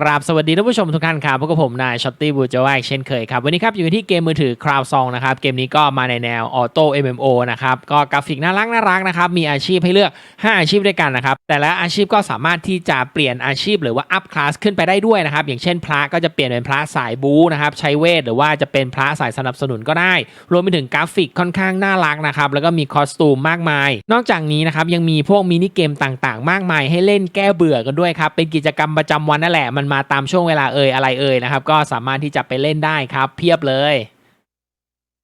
กราบสวัสดีท่านผู้ชมทุกท่านครับพบกับผมนายช็อตตี้บูจาวาเช่นเคยครับ วันนี้ครับอยู่ที่เกมมือถือคราวซองนะครับ เกมนี้ก็มาในแนวออโต้ MMO นะครับ ก็กราฟิกน่ารักน่ารักนะครับ มีอาชีพให้เลือก 5 อาชีพด้วยกันนะครับ แต่ละอาชีพก็สามารถที่จะเปลี่ยนอาชีพหรือว่าอัพคลาสขึ้นไปได้ด้วยนะครับ อย่างเช่นพระก็จะเปลี่ยนเป็นพระสายบูนะครับใช้เวทหรือว่าจะเป็นพระสายสนับสนุนก็ได้ รวมไปถึงกราฟิกค่อนข้างน่ารักนะครับแล้วก็มีคอสตูมมากมาย นอกจากนี้นะครับยังมีพวกมินิเกมต่างๆ มากมาย ให้เล่นแก้เบื่อกันด้วยครับเป็นกิจกรรมประจำวันนั่นแหละมันมาตามช่วงเวลาเอ่ยอะไรเอ่ยนะครับ ก็สามารถที่จะไปเล่นได้ครับ เพียบเลย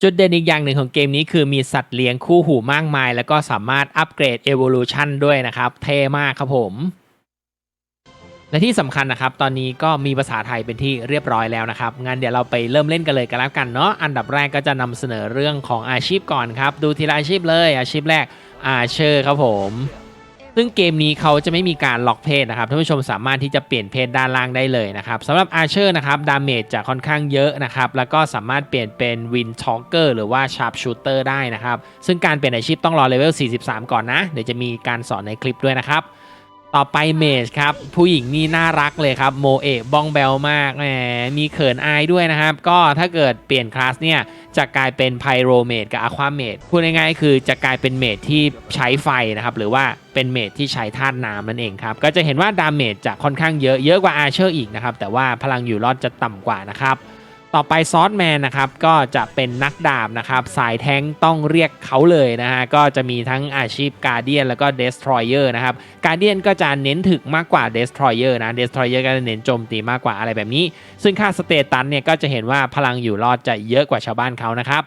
จุดเด่นอีกอย่างหนึ่งของเกมนี้คือมีสัตว์เลี้ยงคู่หูมากมาย แล้วก็สามารถอัปเกรด Evolution ด้วยนะครับ เท่มากครับผมและที่สำคัญนะครับ ตอนนี้ก็มีภาษาไทยเป็นที่เรียบร้อยแล้วนะครับ งั้นเดี๋ยวเราไปเริ่มเล่นกันเลยกันแล้วกันเนาะ อันดับแรกก็จะนำเสนอเรื่องของอาชีพก่อนครับ ดูทีละอาชีพเลย อาชีพแรกอาเชอร์ครับผม ซึ่งเกมนี้เขาจะไม่มีการล็อกเพศนะครับท่านผู้ชมสามารถที่จะเปลี่ยนเพศด้านล่างได้เลยนะครับสำหรับอาเชอร์นะครับดาเมจจะค่อนข้างเยอะนะครับแล้วก็สามารถเปลี่ยนเป็นวินช็อกเกอร์หรือว่าชาร์ปชูเตอร์ได้นะครับซึ่งการเปลี่ยนอาชีพต้องรอเลเวล43 ก่อนนะเดี๋ยวจะมีการสอนในคลิปด้วยนะครับ ต่อไปเมจครับ ผู้หญิงนี่น่ารักเลยครับโมเอะบ้องแบลมากแหมมีเขินอายด้วยนะครับ ก็ถ้าเกิดเปลี่ยนคลาสเนี่ย จะกลายเป็นไพโรเมดกับอะควาเมดพูดง่ายๆคือจะกลายเป็นเมดที่ใช้ไฟนะครับ หรือว่าเป็นเมดที่ใช้ธาตุน้ำนั่นเองครับ ก็จะเห็นว่าดาเมจจะค่อนข้างเยอะเยอะกว่าอาเชอร์อีกนะครับ แต่ว่าพลังอยู่รอดจะต่ำกว่านะครับ ต่อไปซอสแมนนะครับก็จะเป็นนักดาบนะครับสายแท้งต้องเรียกเขาเลยนะฮะก็จะมีทั้งอาชีพการเดียนแล้วก็เดสทรอยเออร์นะครับการเดียนก็จะเน้นถึกมากกว่าเดสทรอยเออร์นะเดสทรอยเออร์ก็จะเน้นโจมตีมากกว่าอะไรแบบนี้ ซึ่งค่าสเตตัสเนี่ยก็จะเห็นว่าพลังอยู่รอดจะเยอะกว่าชาวบ้านเขานะครับ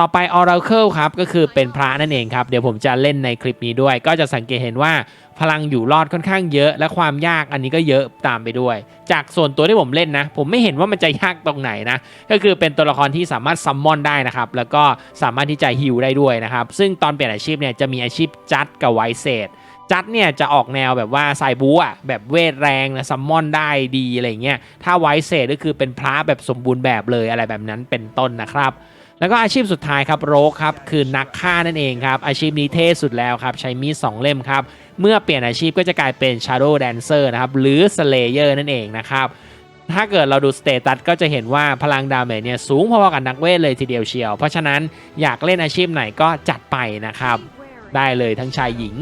ต่อไป Oracle ครับก็คือเป็นพระนั่นเองครับ เดี๋ยวผมจะเล่นในคลิปนี้ด้วย ก็จะสังเกตเห็นว่าพลังอยู่รอดค่อนข้างเยอะ และความยากอันนี้ก็เยอะตามไปด้วย จากส่วนตัวที่ผมเล่นนะ ผมไม่เห็นว่ามันจะยากตรงไหนนะ ก็คือเป็นตัวละครที่สามารถซัมมอนได้นะครับ แล้วก็สามารถที่จะฮิลได้ด้วยนะครับ ซึ่งตอนเปลี่ยนอาชีพเนี่ยจะมีอาชีพจัดกับไวเซตจัดเนี่ยจะออกแนวแบบว่าสายบูอะแบบเวทแรงนะซัมมอนได้ดีอะไรเงี้ยถ้าไวเซตก็คือเป็นพระแบบสมบูรณ์แบบเลยอะไรแบบนั้นเป็นต้นนะครับ แล้วก็อาชีพสุดท้ายครับโรคครับคือนักฆ่านั่นเองครับ อาชีพนี้เท่สุดแล้วครับ ใช้มีดสองเล่มครับ เมื่อเปลี่ยนอาชีพก็จะกลายเป็น Shadow Dancer นะครับ หรือ Slayer นั่นเองนะครับ ถ้าเกิดเราดูสเตตัสก็จะเห็นว่าพลังดาเมจเนี่ยสูงพอๆกับนักเวทเลยทีเดียวเชียว เพราะฉะนั้นอยากเล่นอาชีพไหนก็จัดไปนะครับ ได้เลยทั้งชายหญิง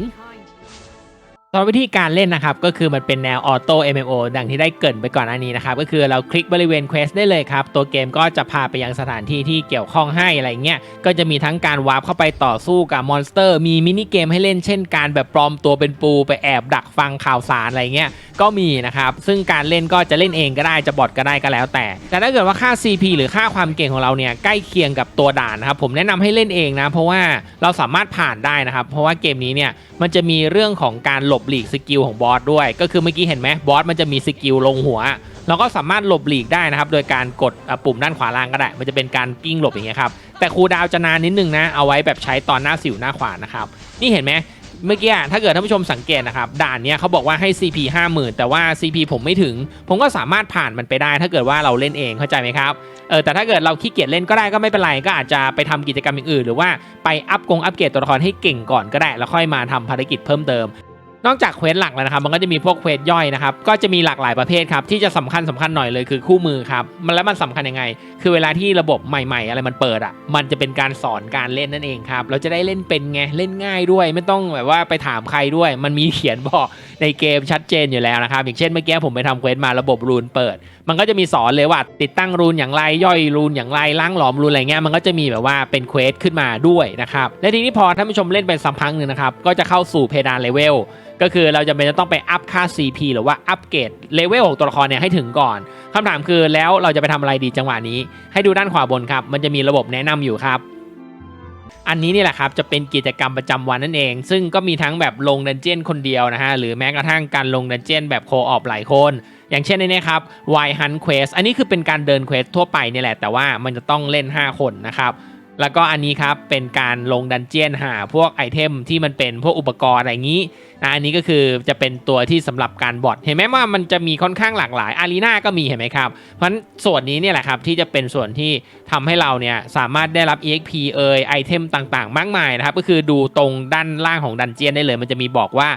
ตอนวิธีการเล่นนะครับก็คือมันเป็นแนวออโต้ MMO ดังที่ได้เกรินไปก่อนอันนี้นะครับก็คือเราคลิกบริเวณเควสได้เลยครับ ตัวเกมก็จะพาไปยังสถานที่ที่เกี่ยวข้องให้อะไรเงี้ยก็จะมีทั้งการวาร์ปเข้าไปต่อสู้กับมอนสเตอร์ มีมินิเกมให้เล่นเช่นการแบบปลอมตัวเป็นปูไปแอบดักฟังข่าวสารอะไรเงี้ยก็มีนะครับซึ่งการเล่นก็จะเล่นเองก็ได้จะบอทก็ได้ก็แล้วแต่ แต่ถ้าเกิดว่าค่า CP หรือค่าความเก่งของเราเนี่ยใกล้เคียงกับตัวด่านนะครับผมแนะนำให้เล่นเองนะเพราะว่าเราสามารถผ่านได้นะครับเพราะว่าเกมนี้เนี่ยมันจะมีเรื่องของการหลบหลีกสกิลของบอสด้วย ก็คือเมื่อกี้เห็นไหมบอสมันจะมีสกิลลงหัว เราก็สามารถหลบหลีกได้นะครับ โดยการกดปุ่มด้านขวาล่างก็ได้ มันจะเป็นการกิ้งหลบอย่างเงี้ยครับ แต่คูดาวจะนานนิดนึงนะ เอาไว้แบบใช้ตอนหน้าสิวหน้าขวานะครับ นี่เห็นไหมเมื่อกี้ถ้าเกิดท่านผู้ชมสังเกตนะครับ ด่านเนี้ยเขาบอกว่าให้ CP 50,000 แต่ว่า CP ผมไม่ถึง ผมก็สามารถผ่านมันไปได้ ถ้าเกิดว่าเราเล่นเองเข้าใจไหมครับเออแต่ถ้าเกิดเราขี้เกียจเล่นก็ได้ก็ไม่เป็นไรก็อาจจะไปทำกิจกรรมอย่างอื่น หรือว่าไปอัพกงอัพเกรดตัวละครให้เก่งก่อนก็ได้ แล้วค่อยมาทำภารกิจเพิ่มเติม นอกจากเควสหลักแล้วนะครับ มันก็จะมีพวกเควสย่อยนะครับ ก็จะมีหลากหลายประเภทครับ ที่จะสำคัญสำคัญหน่อยเลยคือคู่มือครับ มันแล้วมันสำคัญยังไง คือเวลาที่ระบบใหม่ๆ อะไรมันเปิดอะ มันจะเป็นการสอนการเล่นนั่นเองครับ เราจะได้เล่นเป็นไง เล่นง่ายด้วย ไม่ต้องแบบว่าไปถามใครด้วย มันมีเขียนบอกในเกมชัดเจนอยู่แล้วนะครับ อย่างเช่นเมื่อกี้ผมไปทำเควสมาระบบรูนเปิด มันก็จะมีสอนเลยว่า ติดตั้งรูนอย่างไรย่อยรูนอย่างไรล้างหลอมรูนอะไรเงี้ยมันก็จะมีแบบว่าเป็นเควสขึ้นมาด้วยนะครับและทีนี้พอท่านผู้ชมเล่นไปสักพักหนึ่งนะครับก็จะเข้าสู่เพดานเลเวลก็คือเราจะเป็นจะต้องไปอัพค่า CP หรือว่าอัปเกรดเลเวลของตัวละครเนี่ยให้ถึงก่อนคำถามคือแล้วเราจะไปทำอะไรดีจังหวะนี้ ให้ดูด้านขวาบนครับมันจะมีระบบแนะนำอยู่ครับ อันนี้นี่แหละครับจะเป็นกิจกรรมประจำวันนั่นเอง ซึ่งก็มีทั้งแบบลงดันเจียนคนเดียวนะฮะหรือแม้กระทั่งการลงดันเจียนแบบโคออฟหลายคน อย่างเช่นในนี้ครับ Y Hunt Quest อันนี้คือเป็นการเดินเควสทั่วไปนี่แหละแต่ว่ามันจะต้องเล่น 5 คนนะครับ แล้วก็อันนี้ครับเป็นการลงดันเจียนหาพวกไอเทมที่มันเป็นพวกอุปกรณ์อะไรอย่างนี้นะอันนี้ก็คือจะเป็นตัวที่สำหรับการบอทเห็นไหมว่ามันจะมีค่อนข้างหลากหลายอารีนาก็มีเห็นไหมครับเพราะฉะนั้นส่วนนี้เนี่ยแหละครับที่จะเป็นส่วนที่ทำให้เราเนี่ยสามารถได้รับ EXP เอยไอเทมต่างๆ มากมายนะครับก็คือดูตรงด้านล่างของดันเจียนได้เลย มันจะมีบอกว่า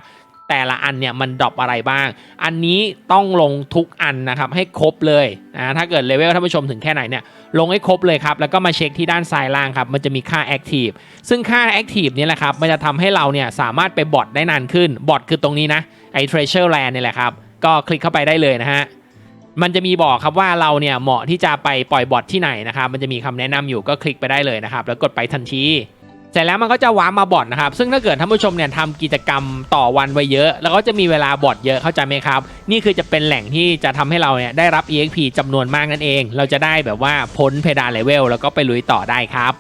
แต่ละอันเนี่ยมันดรอปอะไรบ้าง อันนี้ต้องลงทุกอันนะครับให้ครบเลยนะถ้าเกิดเลเวลท่านผู้ชมถึงแค่ไหนเนี่ยลงให้ครบเลยครับ แล้วก็มาเช็คที่ด้านซ้ายล่างครับ มันจะมีค่า Active ซึ่งค่า Active นี่แหละครับ มันจะทำให้เราเนี่ยสามารถไปบอทได้นานขึ้น บอทคือตรงนี้นะไอ้ Treasure Land เนี่ยแหละครับ ก็คลิกเข้าไปได้เลยนะฮะมันจะมีบอกครับว่าเราเนี่ยเหมาะที่จะไปปล่อยบอทที่ไหนนะครับมันจะมีคำแนะนำอยู่ก็คลิกไปได้เลยนะครับแล้วกดไปทันที เสร็จแล้วมันก็จะว้าร์มาบอทนะครับ ซึ่งถ้าเกิดท่านผู้ชมเนี่ยทำกิจกรรมต่อวันไว้เยอะ แล้วก็จะมีเวลาบอทเยอะเข้าใจไหมครับ นี่คือจะเป็นแหล่งที่จะทำให้เราเนี่ยได้รับ EXP จำนวนมากนั่นเอง เราจะได้แบบว่าพ้นเพดานเลเวลแล้วก็ไปลุยต่อได้ครับ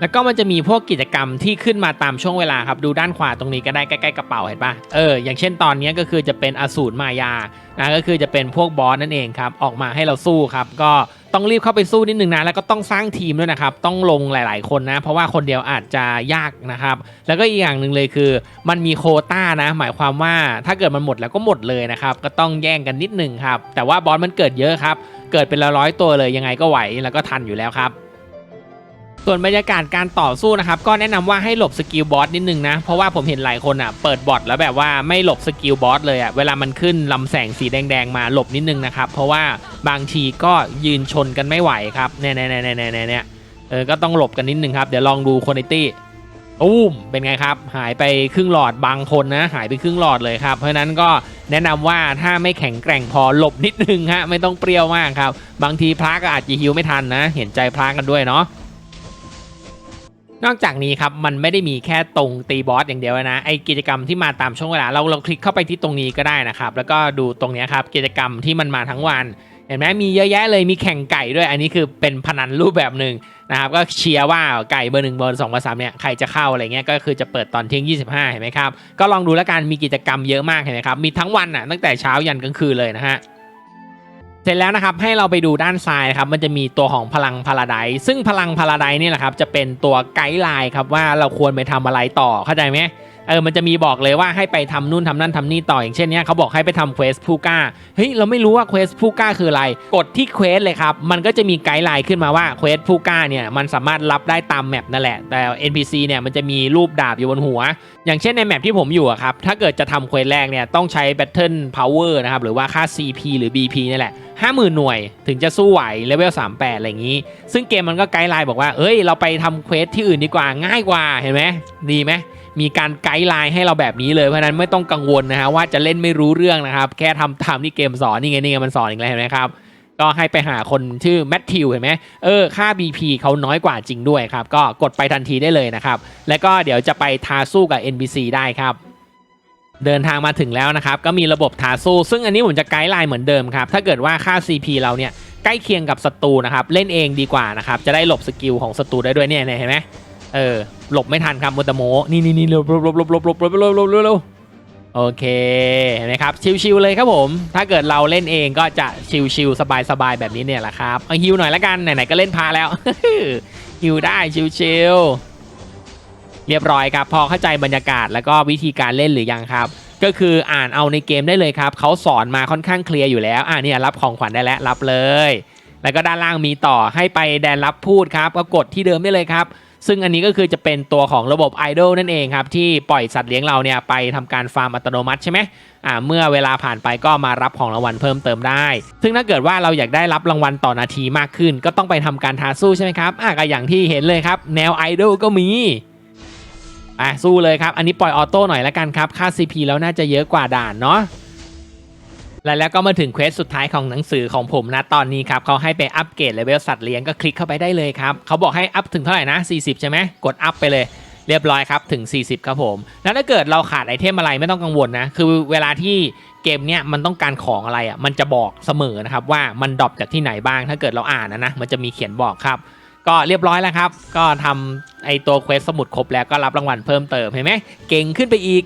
แล้วก็มันจะมีพวกกิจกรรมที่ขึ้นมาตามช่วงเวลาครับ ดูด้านขวาตรงนี้ก็ได้ใกล้ๆกระเป๋าเห็นปะเอออย่างเช่นตอนนี้ก็คือจะเป็นอสูรมายานะก็คือจะเป็นพวกบอสนั่นเองครับ ออกมาให้เราสู้ครับก็ ต้องรีบเข้าไปสู้นิดหนึ่งนะแล้วก็ต้องสร้างทีมด้วยนะครับต้องลงหลาย ๆ คนนะ เพราะว่าคนเดียวอาจจะยากนะครับ แล้วก็อีกอย่างหนึ่งเลยคือ มันมีโคต้านะ หมายความว่าถ้าเกิดมันหมดแล้วก็หมดเลยนะครับก็ต้องแย่งกันนิดหนึ่งครับแต่ว่าบอสมันเกิดเยอะครับเกิดเป็นละร้อยตัวเลยยังไงก็ไหวแล้วก็ทันอยู่แล้วครับ ส่วนบรรยากาศการต่อสู้นะครับก็แนะนำว่าให้หลบสกิลบอสนิดนึงนะ เพราะว่าผมเห็นหลายคนอะเปิดบอทแล้วแบบว่าไม่หลบสกิลบอสเลยอะเวลามันขึ้นลำแสงสีแดงๆมาหลบนิดนึงนะครับ เพราะว่าบางทีก็ยืนชนกันไม่ไหวครับเนี่ยเนี่ยเนี่ยเนี่ยเนี่ยเออก็ต้องหลบกันนิดนึงครับ เดี๋ยวลองดูคุณตี้อุ้มเป็นไงครับ หายไปครึ่งหลอดบางคนนะ หายไปครึ่งหลอดเลยครับ เพราะฉะนั้นก็แนะนำว่าถ้าไม่แข็งแกร่งพอหลบนิดนึงฮะไม่ต้องเปรี้ยวมากครับ บางทีพระก็อาจจะฮิวไม่ทันนะ เห็นใจพระกันด้วยเนาะ นอกจากนี้ครับมันไม่ได้มีแค่ตรงตีบอสอย่างเดียวนะไอกิจกรรมที่มาตามช่วงเวลาเราเราคลิกเข้าไปที่ตรงนี้ก็ได้นะครับแล้วก็ดูตรงนี้ครับกิจกรรมที่มันมาทั้งวัน เห็นไหมมีเยอะแยะเลยมีแข่งไก่ด้วย อันนี้คือเป็นพนันรูปแบบหนึ่งนะครับก็เชียร์ว่าไก่เบอร์หนึ่งเบอร์สองเบอร์สามเนี่ยใครจะเข้าอะไรเงี้ยก็คือจะเปิดตอนเที่ยง 25 เห็นไหมครับก็ลองดูแล้วกันมีกิจกรรมเยอะมากเห็นไหมครับมีทั้งวันอะตั้งแต่เช้ายันกลางคืนเลยนะฮะ เสร็จแล้วนะครับให้เราไปดูด้านซ้ายครับมันจะมีตัวของพลังพาราไดซ์ซึ่งพลังพาราไดนี่แหละครับจะเป็นตัวไกด์ไลน์ครับว่าเราควรไปทำอะไรต่อเข้าใจไหม เออมันจะมีบอกเลยว่าให้ไปทำนู่นทำนั่นทำนี่ต่ออย่างเช่นเนี้ยเขาบอกให้ไปทำเควสพูก้าเฮ้ยเราไม่รู้ว่าเควสพูก้าคืออะไร กดที่เควสเลยครับ มันก็จะมีไกด์ไลน์ขึ้นมาว่าเควสพูก้าเนี่ยมันสามารถรับได้ตามแมปนั่นแหละ แต่ NPC เนี่ยมันจะมีรูปดาบอยู่บนหัว อย่างเช่นในแมปที่ผมอยู่ครับถ้าเกิดจะทำเควสแรกเนี่ยต้องใช้ Battle Power นะครับหรือว่าค่า CP หรือ BP นี่แหละ50,000 หน่วยถึงจะสู้ไหวเลเวล38 อะไรอย่างนี้ ซึ่งเกมมันก็ไกด์ไลน์บอกว่าเอ้ยเราไปทำเควสที่อื่นดีกว่าง่ายกว่าเห็นไหมดีไหม มีการไกด์ไลน์ให้เราแบบนี้เลยเพราะนั้นไม่ต้องกังวลนะฮะว่าจะเล่นไม่รู้เรื่องนะครับ แค่ทำตามที่เกมสอนนี่ไงนี่ไงมันสอนอีกแล้วเห็นไหมครับก็ให้ไปหาคนชื่อแมทธิวเห็นไหมเออค่า BP เขาน้อยกว่าจริงด้วยครับ ก็กดไปทันทีได้เลยนะครับ แล้วก็เดี๋ยวจะไปทาสู้กับ NPC ได้ครับเดินทางมาถึงแล้วนะครับ ก็มีระบบทาสู้ ซึ่งอันนี้ผมจะไกด์ไลน์เหมือนเดิมครับ ถ้าเกิดว่าค่า CP เราเนี่ย ใกล้เคียงกับศัตรูนะครับ เล่นเองดีกว่านะครับ จะได้หลบสกิลของศัตรูได้ด้วยเนี่ยเนี่ยเห็นไหม เออหลบไม่ทันครับมุตโมนี่นี่นี่หลบหลบหลบหลบหลบหลบหลบหลบหลบหลบหลบโอเคเห็นไหมครับชิวๆเลยครับผม ถ้าเกิดเราเล่นเองก็จะชิวๆสบายๆแบบนี้เนี่ยแหละครับเอาฮิวหน่อยละกันไหนๆก็เล่นพาแล้วฮิวได้ชิวๆเรียบร้อยครับ พอเข้าใจบรรยากาศแล้วก็วิธีการเล่นหรือยังครับ ก็คืออ่านเอาในเกมได้เลยครับเขาสอนมาค่อนข้างเคลียร์อยู่แล้วอ่าเนี่ยรับของขวัญได้แล้วรับเลย แล้วก็ด้านล่างมีต่อให้ไปแดนรับพูดครับก็กดที่เดิมได้เลยครับ ซึ่งอันนี้ก็คือจะเป็นตัวของระบบ Idol นั่นเองครับ ที่ปล่อยสัตว์เลี้ยงเราเนี่ยไปทำการฟาร์มอัตโนมัติใช่ไหมอ่าเมื่อเวลาผ่านไปก็มารับของรางวัลเพิ่มเติมได้ ซึ่งถ้าเกิดว่าเราอยากได้รับรางวัลต่อนาทีมากขึ้น ก็ต้องไปทำการทาสู้ใช่ไหมครับอ่าก็อย่างที่เห็นเลยครับ แนว Idol ก็มีอะสู้เลยครับ อันนี้ปล่อยออโต้หน่อยละกันครับ ค่า CP แล้วน่าจะเยอะกว่าด่านเนาะ และแล้วก็มาถึงเควสสุดท้ายของหนังสือของผมนะตอนนี้ครับเขาให้ไปอัปเกรดเลเวลสัตว์เลี้ยงก็คลิกเข้าไปได้เลยครับเขาบอกให้อัพถึงเท่าไหร่นะ 40 ใช่ไหมกดอัพไปเลยเรียบร้อยครับ ถึง 40 ครับผม แล้วถ้าเกิดเราขาดไอเทมอะไรไม่ต้องกังวลนะ คือเวลาที่เกมเนี้ยมันต้องการของอะไรอะมันจะบอกเสมอนะครับว่ามันดรอปจากที่ไหนบ้าง ถ้าเกิดเราอ่านนะนะมันจะมีเขียนบอกครับ ก็เรียบร้อยแล้วครับ ก็ทำไอตัวเควสสมุดครบแล้วก็รับรางวัลเพิ่มเติมเห็นไหมเก่งขึ้นไปอีก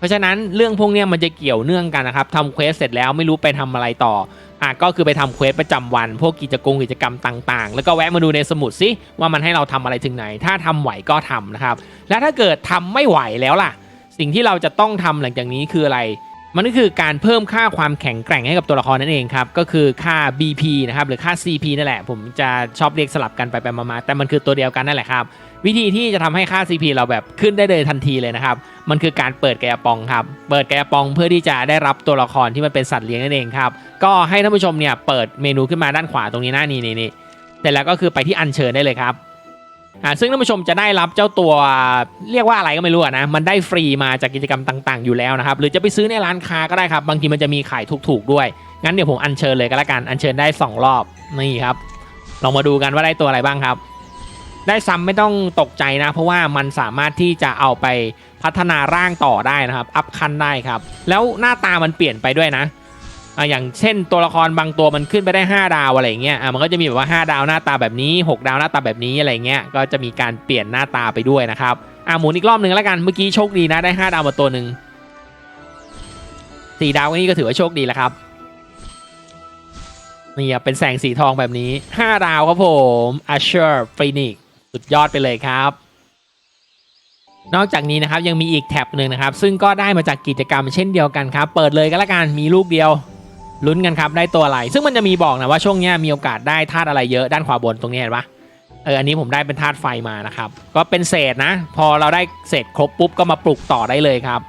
เพราะฉะนั้นเรื่องพวกนี้มันจะเกี่ยวเนื่องกันนะครับทำเควสเสร็จแล้วไม่รู้ไปทำอะไรต่ออะก็คือไปทำเควสประจำวัน พวกกิจกรรมกิจกรรมต่างๆ แล้วก็แวะมาดูในสมุดสิว่ามันให้เราทำอะไรถึงไหน ถ้าทำไหวก็ทำนะครับ แล้วถ้าเกิดทำไม่ไหวแล้วล่ะ สิ่งที่เราจะต้องทำหลังจากนี้คืออะไร มันก็คือการเพิ่มค่าความแข็งแกร่งให้กับตัวละครนั่นเองครับ ก็คือค่า BP นะครับหรือค่า CP นั่นแหละ ผมจะชอบเรียกสลับกันไปไปมาๆแต่มันคือตัวเดียวกันนั่นแหละครับ วิธีที่จะทำให้ค่า CP เราแบบขึ้นได้เลยทันทีเลยนะครับ มันคือการเปิดแกะปองครับ เปิดแกะปองเพื่อที่จะได้รับตัวละครที่มันเป็นสัตว์เลี้ยงนั่นเองครับ ก็ให้ท่านผู้ชมเนี่ยเปิดเมนูขึ้นมาด้านขวาตรงนี้นะนี่นี่นี่เสร็จแล้วก็คือไปที่อัญเชิญได้เลยครับอ่าซึ่งท่านผู้ชมจะได้รับเจ้าตัวเรียกว่าอะไรก็ไม่รู้นะ มันได้ฟรีมาจากกิจกรรมต่างๆ อยู่แล้วนะครับ หรือจะไปซื้อในร้านค้าก็ได้ครับ บางทีมันจะมีขายถูกๆด้วย งั้นเดี๋ยวผมอัญเชิญเลยก็แล้วกัน อัญเชิญได้ 2 รอบ นี่ครับ ลองมาดูกันว่าได้ตัวอะไรบ้างครับ ได้ซ้ำไม่ต้องตกใจนะ เพราะว่ามันสามารถที่จะเอาไปพัฒนาร่างต่อได้นะครับ อัพคันได้ครับ แล้วหน้าตามันเปลี่ยนไปด้วยนะอย่างเช่นตัวละครบางตัวมันขึ้นไปได้ 5 ดาวอะไรเงี้ยมันก็จะมีแบบว่า 5 ดาวหน้าตาแบบนี้ 6 ดาวหน้าตาแบบนี้อะไรเงี้ยก็จะมีการเปลี่ยนหน้าตาไปด้วยนะครับอะหมุนอีกรอบหนึ่งแล้วกันเมื่อกี้โชคดีนะได้ 5 ดาวมาตัวหนึ่งสี่ดาวนี่ก็ถือว่าโชคดีแล้วครับนี่เป็นแสงสีทองแบบนี้ 5 ดาวครับผม Asher Phoenix สุดยอดไปเลยครับ นอกจากนี้นะครับยังมีอีกแท็บหนึ่งนะครับ ซึ่งก็ได้มาจากกิจกรรมเช่นเดียวกันครับ เปิดเลยก็แล้วกันมีลูกเดียวลุ้นกันครับได้ตัวอะไร ซึ่งมันจะมีบอกนะว่าช่วงเนี้ยมีโอกาสได้ธาตุอะไรเยอะด้านขวาบนตรงนี้เห็นปะเอออันนี้ผมได้เป็นธาตุไฟมานะครับ ก็เป็นเศษนะ พอเราได้เศษครบปุ๊บก็มาปลูกต่อได้เลยครับ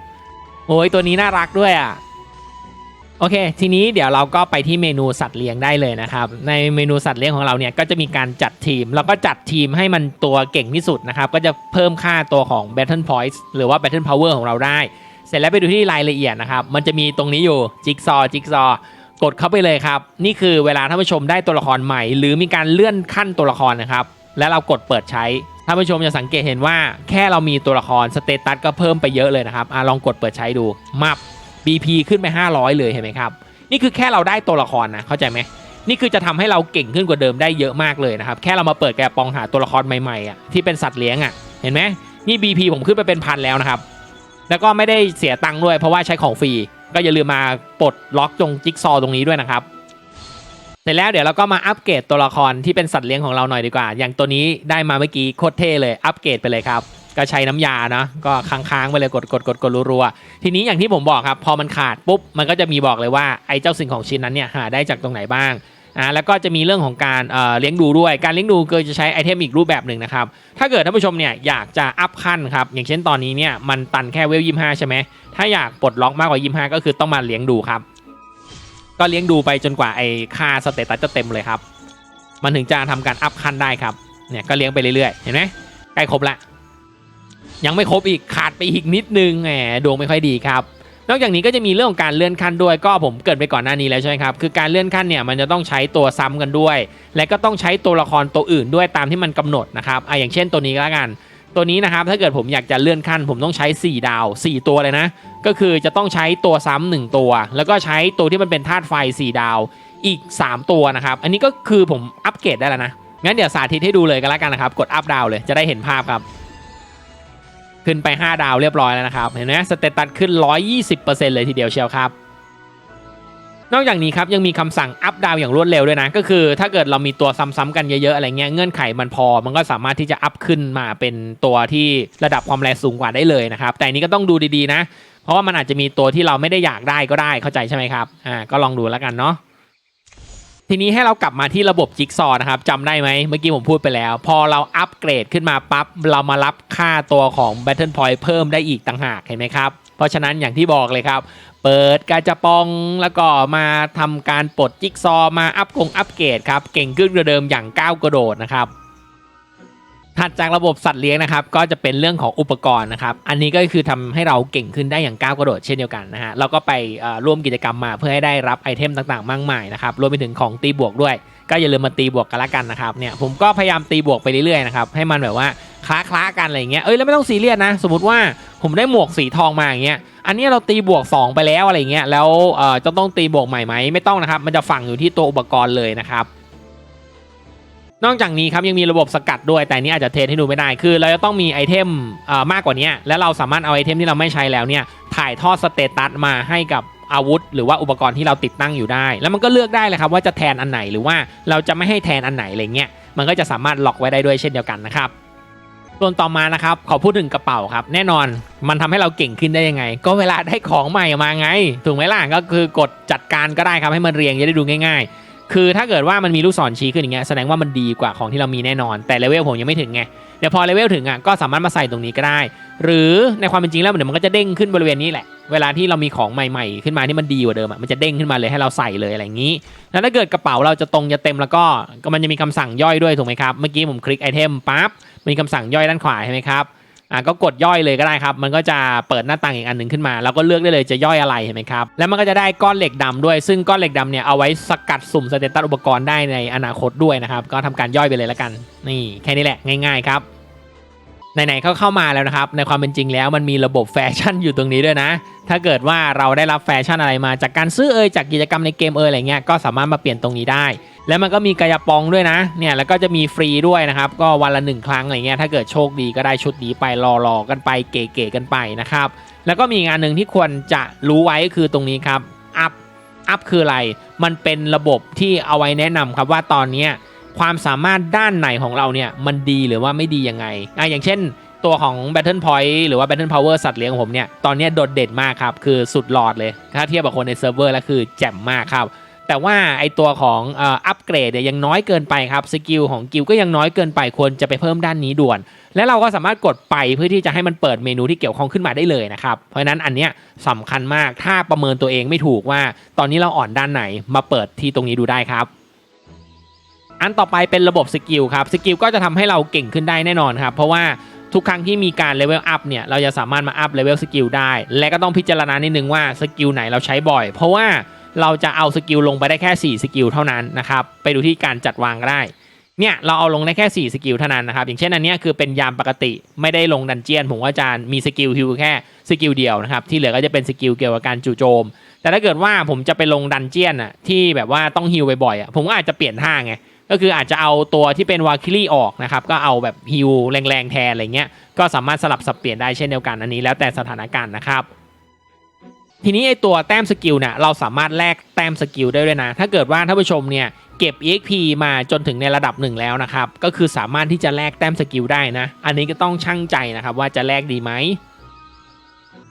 โอ้ยตัวนี้น่ารักด้วยอะ โอเค ทีนี้เดี๋ยวเราก็ไปที่เมนูสัตว์เลี้ยงได้เลยนะครับ ในเมนูสัตว์เลี้ยงของเราเนี่ยก็จะมีการจัดทีมเราก็จัดทีมให้มันตัวเก่งที่สุดนะครับ ก็จะเพิ่มค่าตัวของ Battle Points หรือว่า Battle Power ของเราได้ เสร็จแล้วไปดูที่รายละเอียดนะครับ มันจะมีตรงนี้อยู่จิ๊กซอจิ๊กซอกดเข้าไปเลยครับ นี่คือเวลาท่านผู้ชมได้ตัวละครใหม่ หรือมีการเลื่อนขั้นตัวละครนะครับ แล้วเรากดเปิดใช้ท่านผู้ชมจะสังเกตเห็นว่าแค่เรามีตัวละครสเตตัสก็เพิ่มไปเยอะเลยนะครับอลองกดเปิดใช้ดูมับ BP ขึ้นไป 500 เลยเห็นไหมครับ นี่คือแค่เราได้ตัวละครนะเข้าใจไหมนี่คือจะทำให้เราเก่งขึ้นกว่าเดิมได้เยอะมากเลยนะครับ แค่เรามาเปิดแกะปองหาตัวละครใหม่ๆอะที่เป็นสัตว์เลี้ยงอะเห็นไหมนี่ BP ผมขึ้นไปเป็นพันแล้วนะครับ แล้วก็ไม่ได้เสียตังค์ด้วยเพราะว่าใช้ของฟรีก็อย่าลืมมาปลดล็อกตรงจิ๊กซอตรงนี้ด้วยนะครับเสร็จแล้วเดี๋ยวเราก็มาอัปเกรดตัวละครที่เป็นสัตว์เลี้ยงของเราหน่อยดีกว่า อย่างตัวนี้ได้มาเมื่อกี้โคตรเท่เลยอัปเกรดไปเลยครับ ก็ใช้น้ำยานะก็ค้างๆไปเลยกดกดกดกดรัวๆทีนี้อย่างที่ผมบอกครับ พอมันขาดปุ๊บมันก็จะมีบอกเลยว่าไอ้เจ้าสิ่งของชิ้นนั้นเนี่ยหาได้จากตรงไหนบ้างอ่าแล้วก็จะมีเรื่องของการเเลี้ยงดูด้วยการเลี้ยงดูก็จะใช้ไอเทมอีกรูปแบบหนึ่งนะครับถ้าเกิดท่านผู้ชมเนี่ยอยากจะอัพขั้นครับอย่างเช่นตอนนี้เนี่ยมันตันแค่เวลยี่ห้าใช่ไหมถ้าอยากปลดล็อกมากกว่ายี่ห้าก็คือต้องมาเลี้ยงดูครับ ก็เลี้ยงดูไปจนกว่าไอ้ค่าสเตตัสจะเต็มเลยครับ มันถึงจะทำการอัพขั้นได้ครับเนี่ยก็เลี้ยงไปเรื่อยๆเห็นไหมใกล้ครบละ ยังไม่ครบอีกขาดไปอีกนิดนึงแหมดวงไม่ค่อยดีครับ นอกจากนี้ก็จะมีเรื่องของการเลื่อนขั้นด้วยก็ผมเกิดไปก่อนหน้านี้แล้วใช่ไหมครับคือการเลื่อนขั้นเนี่ยมันจะต้องใช้ตัวซ้ำกันด้วย และก็ต้องใช้ตัวละครตัวอื่นด้วยตามที่มันกำหนดนะครับอะอย่างเช่นตัวนี้ก็แล้วกันตัวนี้นะครับถ้าเกิดผมอยากจะเลื่อนขั้น ผมต้องใช้ 4 ดาว 4 ตัวเลยนะ ก็คือจะต้องใช้ตัวซ้ำหนึ่งตัว แล้วก็ใช้ตัวที่มันเป็นธาตุไฟ 4 ดาวอีก 3 ตัวนะครับ อันนี้ก็คือผมอัปเกรดได้แล้วนะ งั้นเดี๋ยวสาธิตให้ดูเลยกันแล้วกันนะครับ กดอัพดาวเลยจะได้เห็นภาพครับ ขึ้นไป 5 ดาวเรียบร้อยแล้วนะครับ เห็นไหมสเตตัสขึ้น 120%เลยทีเดียวเชียวครับ นอกจากนี้ครับยังมีคำสั่งอัพดาวอย่างรวดเร็วด้วยนะ ก็คือถ้าเกิดเรามีตัวซ้ำๆกันเยอะๆอะไรเงี้ยเงื่อนไขมันพอ มันก็สามารถที่จะอัพขึ้นมาเป็นตัวที่ระดับความแรงสูงกว่าได้เลยนะครับ แต่นนี้ก็ต้องดูดีๆนะ เพราะว่ามันอาจจะมีตัวที่เราไม่ได้อยากได้ก็ได้เข้าใจใช่ไหมครับ อ่าก็ลองดูแล้วกันเนาะ ทีนี้ให้เรากลับมาที่ระบบจิ๊กซอว์นะครับจำได้ไหมเมื่อกี้ผมพูดไปแล้ว พอเราอัปเกรดขึ้นมาปั๊บเรามารับค่าตัวของ Battle Point เพิ่มได้อีกต่างหากเห็นไหมครับ เพราะฉะนั้นอย่างที่บอกเลยครับ เปิดกาจะปองแล้วก็มาทำการปลดจิ๊กซอว์มาอัพกงอัปเกรดครับ เก่งขึ้นกว่าเดิมอย่างก้าวกระโดดนะครับ ถัดจากระบบสัตว์เลี้ยงนะครับ ก็จะเป็นเรื่องของอุปกรณ์นะครับ อันนี้ก็คือทำให้เราเก่งขึ้นได้อย่างก้าวกระโดดเช่นเดียวกันนะฮะเราก็ไปร่วมกิจกรรมมาเพื่อให้ได้รับไอเทมต่างๆ มากมายนะครับรวมไปถึงของตีบวกด้วย ก็อย่าลืมมาตีบวกกันละกันนะครับเนี่ยผมก็พยายามตีบวกไปเรื่อยๆนะครับให้มันแบบว่าคล้าคล้ากันอะไรเงี้ยเอ้ยแล้วไม่ต้องซีเรียสนะสมมติว่าผมได้หมวกสีทองมาอย่างเงี้ยอันนี้เราตีบวก 2 ไปแล้วอะไรเงี้ยแล้วเอ่อจะต้องตีบวกใหม่ไหมไม่ต้องนะครับมันจะฝังอยู่ที่ตัวอุปกรณ์เลยนะครับ นอกจากนี้ครับยังมีระบบสกัดด้วยแต่นี้อาจจะเทสให้ดูไม่ได้ คือเราจะต้องมีไอเทมเมากกว่านี้แล้วเราสามารถเอาไอเทมที่เราไม่ใช้แล้วเนี่ยถ่ายทอดสเตตัสมาให้กับอาวุธ หรือว่าอุปกรณ์ที่เราติดตั้งอยู่ได้ แล้วมันก็เลือกได้เลยครับว่าจะแทนอันไหนหรือว่าเราจะไม่ให้แทนอันไหนอะไรเงี้ยมันก็จะสามารถล็อกไว้ได้ด้วยเช่นเดียวกันนะครับส่วนต่อมานะครับขอพูดถึงกระเป๋าครับ แน่นอนมันทำให้เราเก่งขึ้นได้ยังไง ก็เวลาได้ของใหม่มาไง ถูกไหมล่ะก็คือกดจัดการก็ได้ครับให้มันเรียงจะได้ดูง่าย ๆ คือถ้าเกิดว่ามันมีลูกศรชี้ขึ้นอย่างเงี้ยแสดงว่ามันดีกว่าของที่เรามีแน่นอน แต่เลเวลผมยังไม่ถึงไงเดี๋ยวพอเลเวลถึงอะก็สามารถมาใส่ตรงนี้ก็ได้ หรือในความเป็นจริงแล้วเดี๋ยวมันก็จะเด้งขึ้นบริเวณนี้แหละ เวลาที่เรามีของใหม่ๆ ขึ้นมาที่มันดีกว่าเดิมอะมันจะเด้งขึ้นมาเลยให้เราใส่เลยอะไรอย่างนี้ แล้วถ้าเกิดกระเป๋าเราจะตรงจะเต็มแล้วก็ก็มันจะมีคำสั่งย่อยด้วยถูกไหมครับเมื่อกี้ผมคลิกไอเทมปั๊บมีคำสั่งย่อยด้านขวาใช่ไหมครับ อะก็กดย่อยเลยก็ได้ครับ มันก็จะเปิดหน้าต่างอีกอันหนึ่งขึ้นมา แล้วก็เลือกได้เลยจะย่อยอะไรเห็นไหมครับ แล้วมันก็จะได้ก้อนเหล็กดำด้วย ซึ่งก้อนเหล็กดำเนี่ยเอาไว้สกัดสุ่มสเตตัสอุปกรณ์ได้ในอนาคตด้วยนะครับ ก็ทำการย่อยไปเลยแล้วกัน นี่แค่นี้แหละง่ายๆครับ ไหนๆเขาเข้ามาแล้วนะครับ ในความเป็นจริงแล้วมันมีระบบแฟชั่นอยู่ตรงนี้ด้วยนะ ถ้าเกิดว่าเราได้รับแฟชั่นอะไรมาจากการซื้อเอ่ยจากกิจกรรมในเกมเอ่ยอะไรเงี้ยก็สามารถมาเปลี่ยนตรงนี้ได้ แล้วมันก็มีกายปองด้วยนะเนี่ยแล้วก็จะมีฟรีด้วยนะครับ ก็วันละหนึ่งครั้งอะไรเงี้ยถ้าเกิดโชคดีก็ได้ชุดนี้ไปรอๆกันไปเก๋ๆกันไปนะครับแล้วก็มีงานหนึ่งที่ควรจะรู้ไว้คือตรงนี้ครับอัพอัพคืออะไร มันเป็นระบบที่เอาไว้แนะนำครับว่าตอนเนี้ย ความสามารถด้านไหนของเราเนี่ยมันดีหรือว่าไม่ดียังไงอะอย่างเช่นตัวของ Battle Point หรือว่า Battle Power สัตว์เลี้ยงของผมเนี่ย ตอนนี้โดดเด่นมากครับ คือสุดหลอดเลย ถ้าเทียบกับคนในเซิร์ฟเวอร์แล้วคือแจ่มมากครับ แต่ว่าไอตัวของอัปเกรดเนี่ยยังน้อยเกินไปครับ สกิลของกิลก็ยังน้อยเกินไปควรจะไปเพิ่มด้านนี้ด่วน และเราก็สามารถกดไปเพื่อที่จะให้มันเปิดเมนูที่เกี่ยวข้องขึ้นมาได้เลยนะครับ เพราะฉะนั้นอันเนี้ยสำคัญมาก ถ้าประเมินตัวเองไม่ถูกว่า ตอนนี้เราอ่อนด้านไหน มาเปิดที่ตรงนี้ดูได้ครับ อันต่อไปเป็นระบบสกิลครับสกิลก็จะทำให้เราเก่งขึ้นได้แน่นอนครับเพราะว่าทุกครั้งที่มีการเลเวลอัพเนี่ยเราจะสามารถมาอัพเลเวลสกิลได้ และก็ต้องพิจารณานิดนึงว่าสกิลไหนเราใช้บ่อย เพราะว่าเราจะเอาสกิลลงไปได้แค่ 4 สกิลเท่านั้นนะครับไปดูที่การจัดวางก็ได้เนี่ยเราเอาลงได้แค่ 4 สกิลเท่านั้นนะครับอย่างเช่นอันเนี้ยคือเป็นยามปกติไม่ได้ลงดันเจียน ผมว่าอาจารย์มีสกิลฮิวแค่สกิลเดียวนะครับที่เหลือก็จะเป็นสกิลเกี่ยวกับการจู่โจม แต่ถ้าเกิดว่าผมจะไปลงดันเจียนอะที่แบบว่าต้องฮิวบ่อยๆอะผมก็อาจจะเปลี่ยนท่าไง ก็คืออาจจะเอาตัวที่เป็นวาคิลี่ออกนะครับ ก็เอาแบบฮิวแรงๆแทนอะไรเงี้ย ก็สามารถสลับสับเปลี่ยนได้เช่นเดียวกันอันนี้แล้วแต่สถานการณ์นะครับ ทีนี้ไอตัวแต้มสกิลเนี่ยเราสามารถแลกแต้มสกิลได้ด้วยนะ ถ้าเกิดว่าท่านผู้ชมเนี่ยเก็บ EXP มาจนถึงในระดับหนึ่งแล้วนะครับ ก็คือสามารถที่จะแลกแต้มสกิลได้นะ อันนี้ก็ต้องชั่งใจนะครับว่าจะแลกดีไหม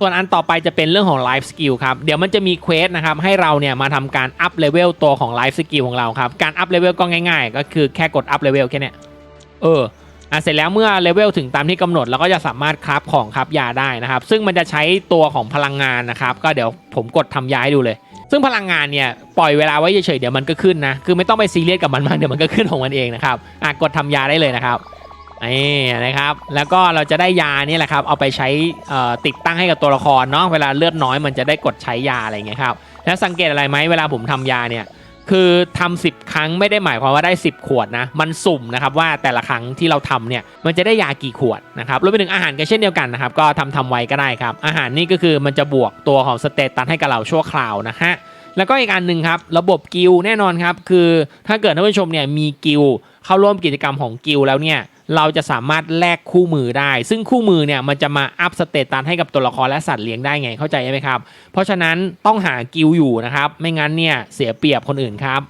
ส่วนอันต่อไปจะเป็นเรื่องของ Life Skill ครับ เดี๋ยวมันจะมีเควสนะครับให้เราเนี่ยมาทำการอัพเลเวลตัวของ Life Skill ของเราครับ การอัพเลเวลก็ง่ายๆ ก็คือแค่กดอัพเลเวลแค่นี้เอออะเสร็จแล้วเมื่อเลเวลถึงตามที่กำหนดเราก็จะสามารถคราฟของคราฟยาได้นะครับ ซึ่งมันจะใช้ตัวของพลังงานนะครับ ก็เดี๋ยวผมกดทำยาให้ดูเลย ซึ่งพลังงานเนี่ยปล่อยเวลาไว้เฉยๆเดี๋ยวมันก็ขึ้นนะ คือไม่ต้องไปซีเรียสกับมันมากเดี๋ยวมันก็ขึ้นของมันเองนะครับอะกดทำยาได้เลยนะครับ นี่นะครับ แล้วก็เราจะได้ยานี่แหละครับ เอาไปใช้ติดตั้งให้กับตัวละครเนาะ เวลาเลือดน้อยมันจะได้กดใช้ยาอะไรเงี้ยครับ แล้วสังเกตอะไรไหมเวลาผมทำยาเนี่ย คือทำสิบครั้งไม่ได้หมายความว่าได้ 10 ขวดนะ มันสุ่มนะครับว่าแต่ละครั้งที่เราทำเนี่ย มันจะได้ยากี่ขวดนะครับ รวมไปถึงอาหารก็เช่นเดียวกันนะครับ ก็ทำทำไว้ก็ได้ครับ อาหารนี่ก็คือมันจะบวกตัวของสเตตัสให้กับเราชั่วคราวนะฮะ แล้วก็อีกอันหนึ่งครับ ระบบกิลแน่นอนครับ คือถ้าเกิดท่านผู้ชมเนี่ยมีกิลเข้าร่วมกิจกรรมของกิลแล้วเนี่ย เราจะสามารถแลกคู่มือได้ ซึ่งคู่มือเนี่ยมันจะมาอัพสเตตัสให้กับตัวละครและสัตว์เลี้ยงได้ไงเข้าใจไหมครับ เพราะฉะนั้นต้องหากิลอยู่นะครับ ไม่งั้นเนี่ยเสียเปรียบคนอื่นครับ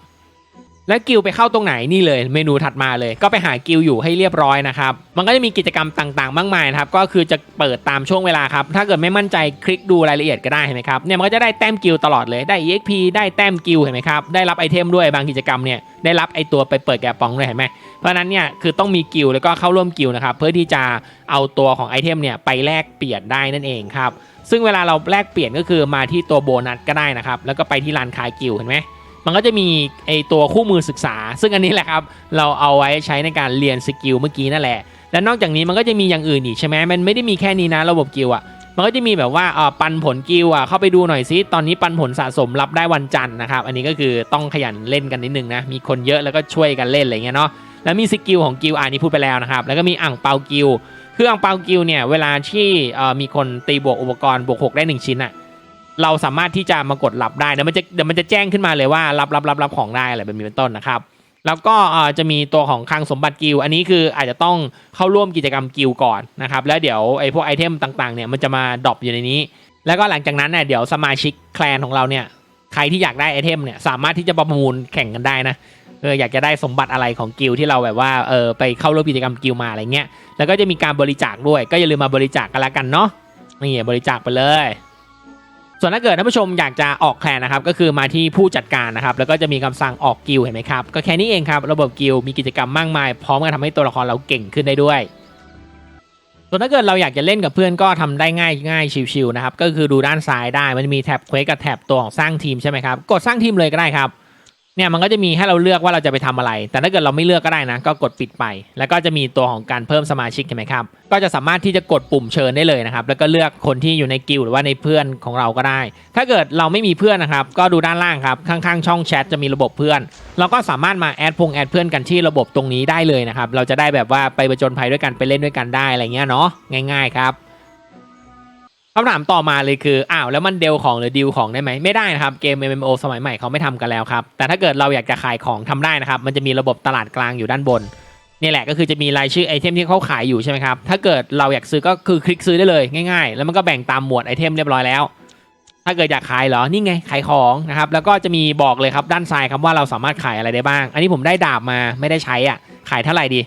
และกิลไปเข้าตรงไหนนี่เลย เมนูถัดมาเลย ก็ไปหากิลอยู่ให้เรียบร้อยนะครับมันก็จะมีกิจกรรมต่างๆ มากมายนะครับก็คือจะเปิดตามช่วงเวลาครับถ้าเกิดไม่มั่นใจคลิกดูรายละเอียดก็ได้เห็นไหมครับเนี่ยมันก็จะได้แต้มกิลตลอดเลยได้ EXP ได้แต้มกิลเห็นไหมครับได้รับไอเทมด้วยบางกิจกรรมเนี่ยได้รับไอตัวไปเปิดแกะปองด้วยเห็นไหมเพราะนั้นเนี่ยคือต้องมีกิลแล้วก็เข้าร่วมกิลนะครับเพื่อที่จะเอาตัวของไอเทมเนี่ยไปแลกเปลี่ยนได้นั่นเองครับซึ่งเวลาเราแลกเปลี่ยนก็คือมาที่ตัวโบนัสก็ได้นะครับแล้วก็ไปที่ร้านขายกิลเห็นไหม มันก็จะมีไอตัวคู่มือศึกษา ซึ่งอันนี้แหละครับ เราเอาไว้ใช้ในการเรียนสกิลเมื่อกี้นั่นแหละ และนอกจากนี้มันก็จะมีอย่างอื่นอีกใช่ไหมมันไม่ได้มีแค่นี้นะระบบกิลอะมันก็จะมีแบบว่าเออปันผลกิลอะเข้าไปดูหน่อยซิ ตอนนี้ปันผลสะสมรับได้วันจันทร์นะครับ อันนี้ก็คือต้องขยันเล่นกันนิดนึงนะ มีคนเยอะแล้วก็ช่วยกันเล่นอะไรเงี้ยเนาะ แล้วมีสกิลของกิลอ่านี่พูดไปแล้วนะครับ แล้วก็มีอ่างเปากิลคืออ่างเปากิลเนี่ย เวลาที่มีคนตีบวกอุปกรณ์บวกหกได้หนึ่งชิ้นอะ เราสามารถที่จะมากดรับได้เดี๋ยวมันจะเดี๋ยวมันจะแจ้งขึ้นมาเลยว่ารับรับรับรับของได้อะไรแบบนี้เป็นต้นนะครับแล้วก็เอ่อจะมีตัวของคลังสมบัติกิลอันนี้คืออาจจะต้องเข้าร่วมกิจกรรมกิลก่อนนะครับแล้วเดี๋ยวไอ้พวกไอเทมต่างๆเนี่ยมันจะมาดรอปอยู่ในนี้ แล้วก็หลังจากนั้นเนี่ยเดี๋ยวสมาชิกแคลนของเราเนี่ยใครที่อยากได้ไอเทมเนี่ยสามารถที่จะประมูลแข่งกันได้นะเอออยากจะได้สมบัติอะไรของกิลที่เราแบบว่าเออไปเข้าร่วมกิจกรรมกิลมาอะไรเงี้ยแล้วก็จะมีการบริจาคด้วย ก็อย่าลืมมาบริจาคกันละกันเนาะนี่บริจาคไปเลย ส่วนถ้าเกิดท่านผู้ชมอยากจะออกแคลนนะครับก็คือมาที่ผู้จัดการนะครับแล้วก็จะมีคำสั่งออกกิลเห็นไหมครับก็แค่นี้เองครับระบบกิลมีกิจกรรมมากมาย พร้อมกันทำให้ตัวละครเราเก่งขึ้นได้ด้วยส่วนถ้าเกิดเราอยากจะเล่นกับเพื่อนก็ทำได้ง่ายง่ายชิวๆนะครับก็คือดูด้านซ้ายได้มันมีแท็บเควสกับแท็บตัวของสร้างทีมใช่ไหมครับกดสร้างทีมเลยก็ได้ครับ เนี่ยมันก็จะมีให้เราเลือกว่าเราจะไปทำอะไร แต่ถ้าเกิดเราไม่เลือกก็ได้นะ ก็กดปิดไป แล้วก็จะมีตัวของการเพิ่มสมาชิกเห็นไหมครับ ก็จะสามารถที่จะกดปุ่มเชิญได้เลยนะครับ แล้วก็เลือกคนที่อยู่ในกิลหรือว่าในเพื่อนของเราก็ได้ ถ้าเกิดเราไม่มีเพื่อนนะครับ ก็ดูด้านล่างครับ ข้างๆ ช่องแชทจะมีระบบเพื่อน เราก็สามารถมาแอดพงแอดเพื่อนกันที่ระบบตรงนี้ได้เลยนะครับ เราจะได้แบบว่าไปประจนภัยด้วยกันไปเล่นด้วยกันได้อะไรเงี้ยเนาะ ง่าย ๆ ครับำถามต่อมาเลยคืออ้าวแล้วมันเดลของหรือดิวของได้ไหมไม่ได้นะครับเกม MMO สมัยใหม่เขาไม่ทำกันแล้วครับ แต่ถ้าเกิดเราอยากจะขายของทำได้นะครับ มันจะมีระบบตลาดกลางอยู่ด้านบนนี่แหละก็คือจะมีรายชื่อไอเทมที่เขาขายอยู่ใช่ไหมครับ ถ้าเกิดเราอยากซื้อก็คือคลิกซื้อได้เลยง่ายๆ แล้วมันก็แบ่งตามหมวดไอเทมเรียบร้อยแล้ว ถ้าเกิดอยากขายเหรอ นี่ไงขายของนะครับ แล้วก็จะมีบอกเลยครับด้านซ้ายครับว่าเราสามารถขายอะไรได้บ้าง อันนี้ผมได้ดาบมาไม่ได้ใช้อะ ขายเท่าไหร่ดี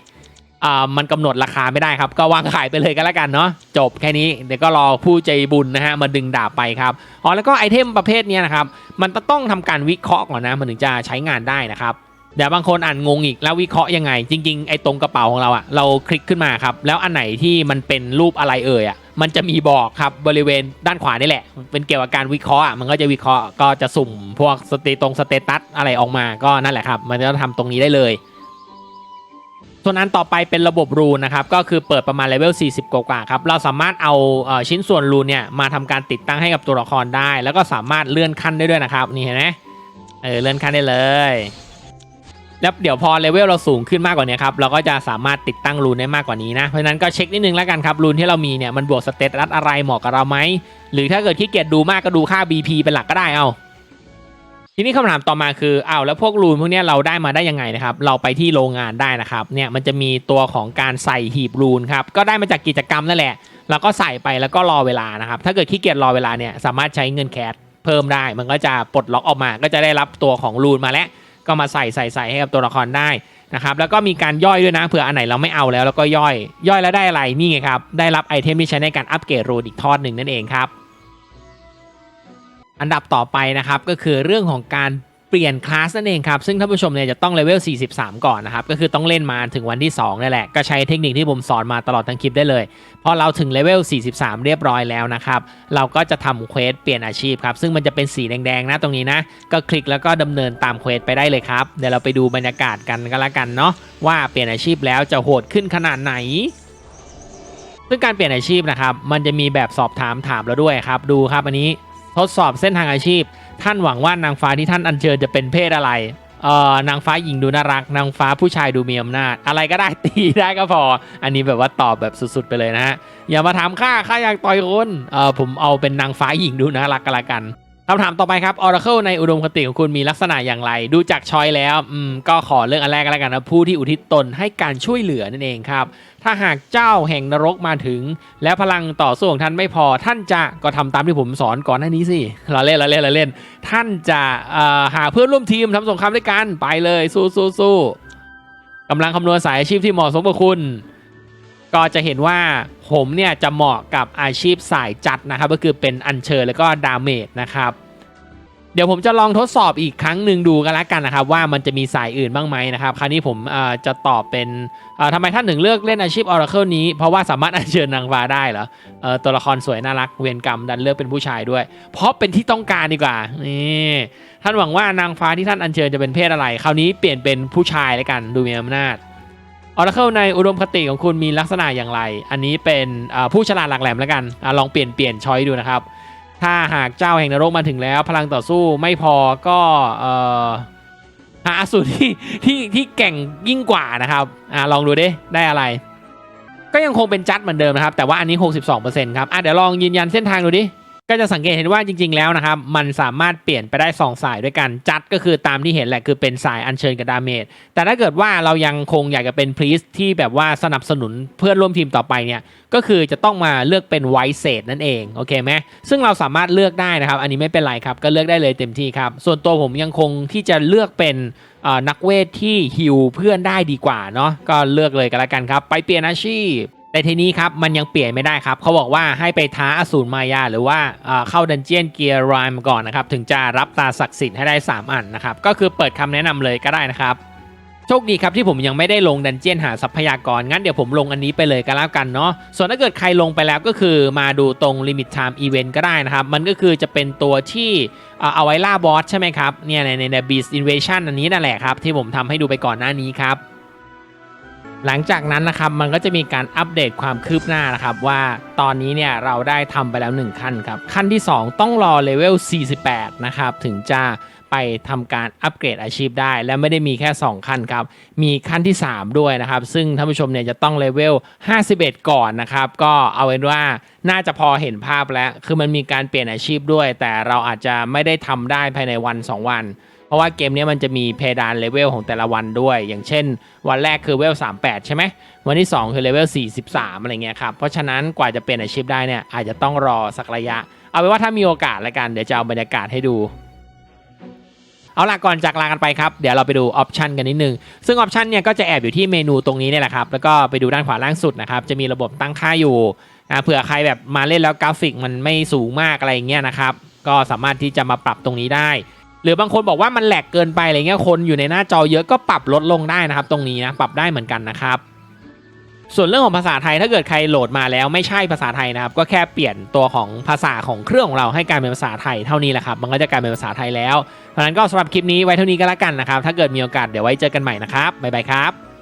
อ่ามันกำหนดราคาไม่ได้ครับ ก็วางขายไปเลยก็แล้วกันเนาะจบแค่นี้เดี๋ยวก็รอผู้ใจบุญนะฮะมาดึงดาบไปครับอ๋อแล้วก็ไอเทมประเภทนี้นะครับมันต้องทำการวิเคราะห์ก่อนนะมันถึงจะใช้งานได้นะครับเดี๋ยวบางคนอ่านงงอีกแล้ววิเคราะห์ยังไง จริงๆไอ้ตรงกระเป๋าของเราอะเราคลิกขึ้นมาครับ แล้วอันไหนที่มันเป็นรูปอะไรเอ่ยอะมันจะมีบอกครับบริเวณด้านขวานี่แหละ เป็นเกี่ยวกับการวิเคราะห์อะมันก็จะวิเคราะห์ก็จะสุ่มพวกสเตตรงสเตตัสอะไรออกมาก็นั่นแหละครับ มันจะทำตรงนี้ได้เลย ส่วนอันต่อไปเป็นระบบรูนะครับก็คือเปิดประมาณเลเวล 40 กว่าๆครับเราสามารถเอาชิ้นส่วนรูเนี่ยมาทำการติดตั้งให้กับตัวละครได้ แล้วก็สามารถเลื่อนขั้นได้ด้วยนะครับนี่เห็นไหมเออเลื่อนขั้นได้เลย แล้วเดี๋ยวพอเลเวลเราสูงขึ้นมากกว่านี้ครับเราก็จะสามารถติดตั้งรูนได้มากกว่านี้นะ เพราะฉะนั้นก็เช็คนิดนึงแล้วกันครับรูนที่เรามีเนี่ยมันบวกสเตตัสอะไรเหมาะกับเราไหมหรือถ้าเกิดขี้เกียจดูมากก็ดูค่า BP เป็นหลักก็ได้เอา ทีนี้คำถามต่อมาคืออ้าวแล้วพวกรูนพวกนี้เราได้มาได้ยังไงนะครับ เราไปที่โรงงานได้นะครับเนี่ยมันจะมีตัวของการใส่หีบรูนครับก็ได้มาจากกิจกรรมนั่นแหละเราก็ใส่ไปแล้วก็รอเวลานะครับ ถ้าเกิดขี้เกียจรอเวลาเนี่ยสามารถใช้เงินแคชเพิ่มได้ มันก็จะปลดล็อกออกมา ก็จะได้รับตัวของรูนมาแล้วก็มาใส่ใส่ใส่ให้กับตัวละครได้นะครับแล้วก็มีการย่อยด้วยนะเผื่ออันไหนเราไม่เอาแล้วแล้วก็ย่อย ย่อยแล้วได้อะไรนี่ไงครับได้รับไอเทมที่ใช้ในการอัปเกรดรูนอีกทอดหนึ่งนั่นเองครับ อันดับต่อไปนะครับก็คือเรื่องของการเปลี่ยนคลาสนั่นเองครับ ซึ่งท่านผู้ชมเนี่ยจะต้องเลเวล 43 ก่อนนะครับ ก็คือต้องเล่นมาถึงวันที่2นี่แหละ ก็ใช้เทคนิคที่ผมสอนมาตลอดทั้งคลิปได้เลย พอเราถึงเลเวล 43 เรียบร้อยแล้วนะครับ เราก็จะทำเควสเปลี่ยนอาชีพครับ ซึ่งมันจะเป็นสีแดงๆนะตรงนี้นะ ก็คลิกแล้วก็ดำเนินตามเควสไปได้เลยครับ เดี๋ยวเราไปดูบรรยากาศกันก็แล้วกันเนาะว่าเปลี่ยนอาชีพแล้วจะโหดขึ้นขนาดไหนซึ่งการเปลี่ยนอาชีพนะครับ มันจะมีแบบสอบถามถามเราด้วยครับ ดูครับอันนี้ ทดสอบเส้นทางอาชีพ ท่านหวังว่านางฟ้าที่ท่านอัญเชิญจะเป็นเพศอะไรเอ่อนางฟ้าหญิงดูน่ารัก นางฟ้าผู้ชายดูมีอำนาจ อะไรก็ได้ตีได้ก็พอ อันนี้แบบว่าตอบแบบสุดๆไปเลยนะฮะอย่ามาถามข้าข้าอยากต่อยคนเอ่อผมเอาเป็นนางฟ้าหญิงดูน่ารักก็แล้วกัน คำถามต่อไปครับ Oracle ในอุดมคติของคุณมีลักษณะอย่างไร ดูจากชอยแล้วอืมก็ขอเรื่องอันแรกกันแล้วกันนะผู้ที่อุทิศตนให้การช่วยเหลือนั่นเองครับ ถ้าหากเจ้าแห่งนรกมาถึง แล้วพลังต่อสู้ของท่านไม่พอ ท่านจะก็ทำตามที่ผมสอนก่อนหน้านี้สิเราเล่นเราเล่นเราเล่น ท่านจะหาเพื่อนร่วมทีมทำสงครามด้วยกันไปเลยสู้สู้สู้กำลังคำนวณสายอาชีพที่เหมาะสมกับคุณ ก็จะเห็นว่าผมเนี่ยจะเหมาะกับอาชีพสายจัดนะครับ ก็คือเป็นอัญเชิญแล้วก็ดาเมจนะครับ เดี๋ยวผมจะลองทดสอบอีกครั้งหนึ่งดูกันล้วกันนะครับ ว่ามันจะมีสายอื่นบ้างไหมนะครับ คราวนี้ผมจะตอบเป็นทำไมท่านถึงเลือกเล่นอาชีพ Oracle นี้เพราะว่าสามารถอัญเชิญนางฟ้าได้เหรออตัวละครสวยน่ารักเวรกรรมดันเลือกเป็นผู้ชายด้วย เพราะเป็นที่ต้องการดีกว่านี่ท่านหวังว่านางฟ้าที่ท่านอัญเชิญจะเป็นเพศอะไร คราวนี้เปลี่ยนเป็นผู้ชายแล้วกันดูมีอำนาจ Oracle ในอุดมคติของคุณมีลักษณะอย่างไร อันนี้เป็นผู้ฉลาดหลักแหลมแล้วกันอลองเปลี่ยนเปลี่ยนช้อยดูนะครับ ถ้าหากเจ้าแห่งนรกมาถึงแล้ว พลังต่อสู้ไม่พอก็หาอสูรที่ที่ที่แก่งยิ่งกว่านะครับอลองดูดิได้อะไร ก็ยังคงเป็นจัดเหมือนเดิมนะครับ แต่ว่าอันนี้ 62%ครับอะเดี๋ยวลองยืนยันเส้นทางดูดิ ก็จะสังเกตเห็นว่าจริง ๆ แล้วนะครับ มันสามารถเปลี่ยนไปได้ 2 สายด้วยกัน จัดก็คือตามที่เห็นแหละคือเป็นสายอัญเชิญกับดาเมจ แต่ถ้าเกิดว่าเรายังคงอยากจะเป็นพรีสที่แบบว่าสนับสนุนเพื่อนร่วมทีมต่อไปเนี่ย ก็คือจะต้องมาเลือกเป็นไวเซตนั่นเอง โอเคไหมซึ่งเราสามารถเลือกได้นะครับ อันนี้ไม่เป็นไรครับ ก็เลือกได้เลยเต็มที่ครับ ส่วนตัวผมยังคงที่จะเลือกเป็นนักเวทที่ฮิวเพื่อนได้ดีกว่าเนาะ ก็เลือกเลยก็แล้วกันครับ ไปเปลี่ยนอาชีพ แต่ทีนี้ครับมันยังเปลี่ยนไม่ได้ครับเขาบอกว่าให้ไปท้าอสูรมายา หรือว่าเข้าดันเจียนเกียร์รามก่อนนะครับถึงจะรับตาศักดิ์สิทธิ์ให้ได้ 3 อันนะครับก็คือเปิดคำแนะนำเลยก็ได้นะครับโชคดีครับที่ผมยังไม่ได้ลงดันเจียนหาทรัพยากร งั้นเดี๋ยวผมลงอันนี้ไปเลยก็แล้วกันเนาะส่วนถ้าเกิดใครลงไปแล้วก็คือมาดูตรง Limit Time Event ก็ได้นะครับ มันก็คือจะเป็นตัวที่เอาไว้ล่าบอสใช่ไหมครับเนี่ยในในใน Beast Invasion อันนี้นั่นแหละครับที่ผมทำให้ดูไปก่อนหน้านี้ครับ หลังจากนั้นนะครับมันก็จะมีการอัปเดตความคืบหน้านะครับว่าตอนนี้เนี่ยเราได้ทำไปแล้ว 1 ขั้นครับ ขั้นที่ 2 ต้องรอเลเวล 48 นะครับ ถึงจะไปทำการอัปเกรดอาชีพได้ และไม่ได้มีแค่ 2 ขั้นครับ มีขั้นที่ 3 ด้วยนะครับ ซึ่งท่านผู้ชมเนี่ยจะต้องเลเวล 51 ก่อนนะครับ ก็เอาเป็นว่าน่าจะพอเห็นภาพแล้ว คือมันมีการเปลี่ยนอาชีพด้วย แต่เราอาจจะไม่ได้ทำได้ภายในวัน 2 วัน ราะว่าเกมนี้มันจะมีเพดานเลเวลของแต่ละวันด้วย อย่างเช่น วันแรกคือเวล 38 ใช่ไหม วันที่ 2 คือเลเวล 43 อะไรเงี้ยครับ เพราะฉะนั้นกว่าจะเปลี่ยนอาชีพได้เนี่ยอาจจะต้องรอสักระยะ เอาเป็นว่าถ้ามีโอกาสละกัน เดี๋ยวจะเอาบรรยากาศให้ดูเอาล่ะก่อนจากลากันไปครับ เดี๋ยวเราไปดูออปชันกันนิดนึง ซึ่งออปชันเนี่ยก็จะแอบอยู่ที่เมนูตรงนี้เนี่ยแหละครับ แล้วก็ไปดูด้านขวาล่างสุดนะครับ จะมีระบบตั้งค่าอยู่นะเผื่อใครแบบมาเล่นแล้วกราฟิกมันไม่สูงมากอะไรเงี้ยนะครับ ก็สามารถที่จะมาปรับตรงนี้ได้ หรือบางคนบอกว่ามันแหลกเกินไปอะไรเงี้ยคนอยู่ในหน้าจอเยอะก็ปรับลดลงได้นะครับ ตรงนี้นะปรับได้เหมือนกันนะครับ ส่วนเรื่องของภาษาไทยถ้าเกิดใครโหลดมาแล้วไม่ใช่ภาษาไทยนะครับ ก็แค่เปลี่ยนตัวของภาษาของเครื่องของเราให้กลายเป็นภาษาไทยเท่านี้แหละครับมันก็จะกลายเป็นภาษาไทยแล้วเพราะนั้นก็สำหรับคลิปนี้ไว้เท่านี้ก็แล้วกันนะครับถ้าเกิดมีโอกาสเดี๋ยวไว้เจอกันใหม่นะครับบ๊ายบายครับ